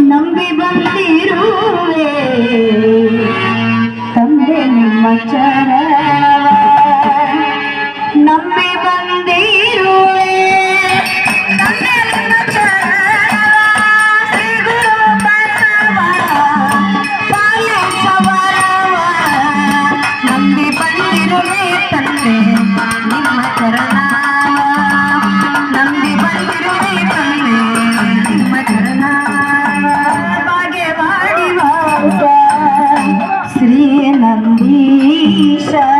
ನಂಬಿ ಬಂದಿರುವೆ. ತಂದೆ ನಿಮ್ಮ ಚರಣ 一生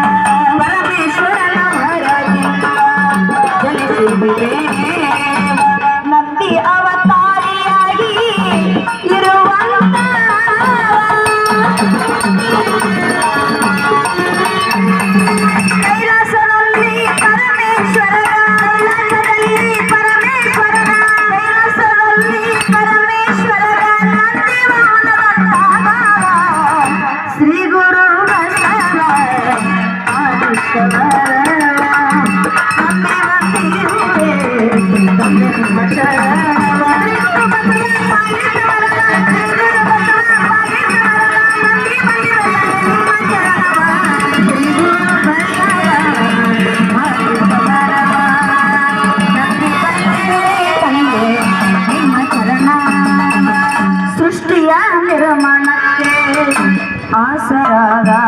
ஆசராதா?